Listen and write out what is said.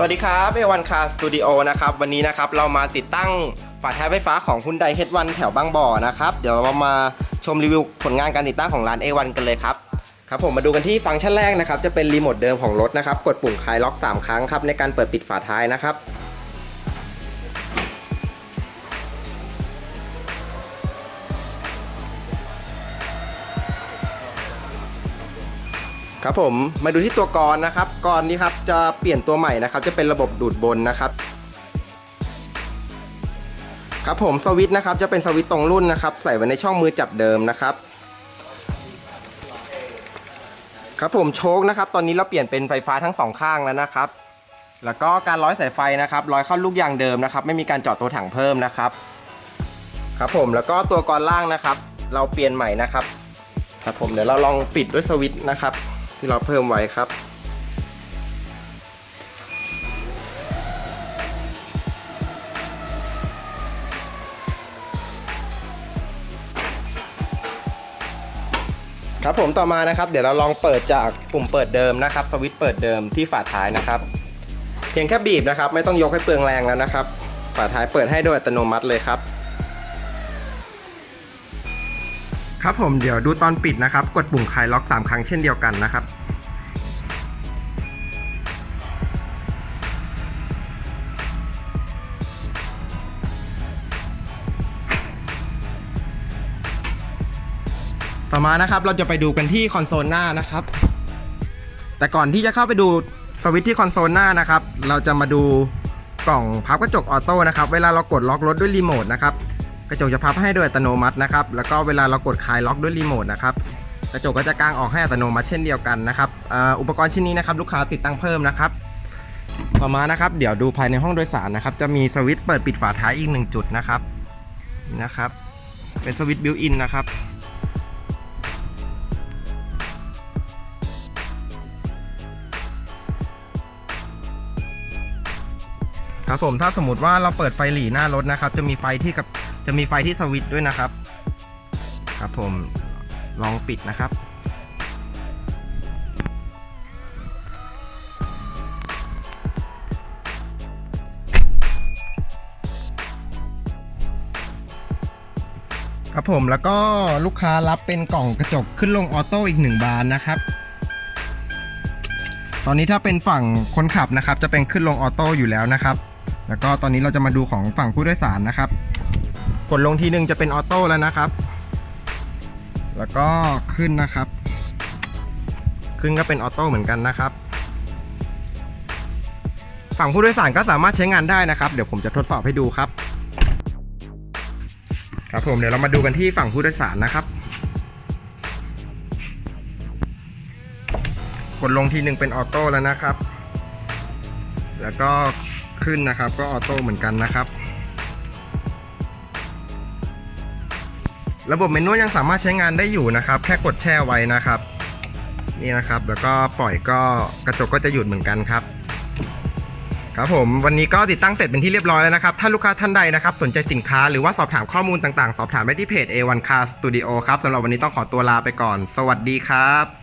สวัสดีครับเอวันคาสตูดิโอนะครับ วันนี้นะครับเรามาติดตั้งฝาท้ายไฟฟ้าของฮุนไดเฮดวันแถวบางบ่อนะครับ เดี๋ยวเรามาชมรีวิวผลงานการติดตั้งของร้าน A1 กันเลยครับ ครับผมมาดูกันที่ฟังก์ชันแรกนะครับ จะเป็นรีโมทเดิมของรถนะครับ กดปุ่มคลายล็อก 3 ครั้งครับในการเปิดปิดฝาท้ายนะครับ ครับผมมาดูที่ตัวกรนะครับกรนี้ครับจะเปลี่ยนตัวใหม่นะครับ จะเป็นระบบดูดบนนะครับ ครับผมสวิตช์นะครับจะเป็นสวิตช์ตรงรุ่นนะครับ ใส่ไว้ในช่องมือจับเดิมนะครับ ครับผมโชคนะครับ ตอนนี้เราเปลี่ยนเป็นไฟฟ้าทั้งสองข้างแล้วนะครับ แล้วก็การร้อยสายไฟนะครับ ร้อยเข้าลูกยางเดิมนะครับ ไม่มีการเจาะตัวถังเพิ่มนะครับ ครับผมแล้วก็ตัวกรล่างนะครับ เราเปลี่ยนใหม่นะครับ ครับผมเดี๋ยวเราลองปิดด้วยสวิตช์นะครับ ที่เราเพิ่มไว้ครับ ครับผมต่อมานะครับ เดี๋ยวเราลองเปิดจากปุ่มเปิดเดิมนะครับ สวิตช์เปิดเดิมที่ฝาท้ายนะครับ เพียงแค่บีบนะครับ ไม่ต้องยกให้เปลืองแรงแล้วนะครับ ฝาท้ายเปิดให้โดยอัตโนมัติเลยครับ ครับผมเดี๋ยวดูตอนปิดนะครับ กดปุ่มคลายล็อก 3 ครั้งเช่นเดียวกันนะครับ ต่อมานะครับเราจะไปดูกันที่คอนโซลหน้านะครับ แต่ก่อนที่จะเข้าไปดูสวิตช์ที่คอนโซลหน้านะครับ เราจะมาดูกล่องพับกระจกออโต้นะครับ เวลาเรากดล็อกรถด้วยรีโมทนะครับ กระจกจะพับให้โดยอัตโนมัตินะครับ แล้วก็เวลาเรากดคลายล็อกด้วยรีโมทนะครับ กระจกก็จะกางออกให้อัตโนมัติเช่นเดียวกันนะครับอ,อุปกรณ์ชิ้นนี้นะครับลูกค้าติดตั้งเพิ่มนะครับ ต่อมานะครับ เดี๋ยวดูภายในห้องโดยสารนะครับ จะมีสวิตช์เปิดปิดฝาท้ายอีกหนึ่งจุดนะครับนี่นะครับ เป็นสวิตช์บิวอินนะครับ ครับผมถ้าสมมติว่าเราเปิดไฟหลีหน้ารถนะครับ จะมีไฟที่กับจะมีไฟที่สวิตช์ด้วยนะครับ ครับผมลองปิดนะครับครับผมแล้วก็ลูกค้ารับเป็นกล่องกระจกขึ้นลงออโต้อีกหนึ่งบานนะครับ ตอนนี้ถ้าเป็นฝั่งคนขับนะครับ จะเป็นขึ้นลงออโต้อยู่แล้วนะครับ แล้วก็ตอนนี้เราจะมาดูของฝั่งผู้โดยสารนะครับ กดลงทีหนึ่งจะเป็นออโต้แล้วนะครับ แล้วก็ขึ้นนะครับ ขึ้นก็เป็นออโต้เหมือนกันนะครับ ฝั่งผู้โดยสารก็สามารถใช้งานได้นะครับ เดี๋ยวผมจะทดสอบให้ดูครับ ครับผมเดี๋ยวเรามาดูกันที่ฝั่งผู้โดยสารนะครับ กดลงทีหนึ่งเป็นออโต้แล้วนะครับ แล้วก็ ขึ้นนะครับ ก็ออโต้เหมือนกันนะครับ ระบบเมนูยังสามารถใช้งานได้อยู่นะครับ แค่กดแช่ไว้นะครับ นี่นะครับ แล้วก็ปล่อยก็กระจกก็จะหยุดเหมือนกันครับครับผมวันนี้ก็ติดตั้งเสร็จเป็นที่เรียบร้อยแล้วนะครับ ถ้าลูกค้าท่านใดนะครับ สนใจสินค้าหรือว่าสอบถามข้อมูลต่างๆ สอบถามได้ที่เพจ A1 Car Studio ครับสำหรับวันนี้ต้องขอตัวลาไปก่อน สวัสดีครับ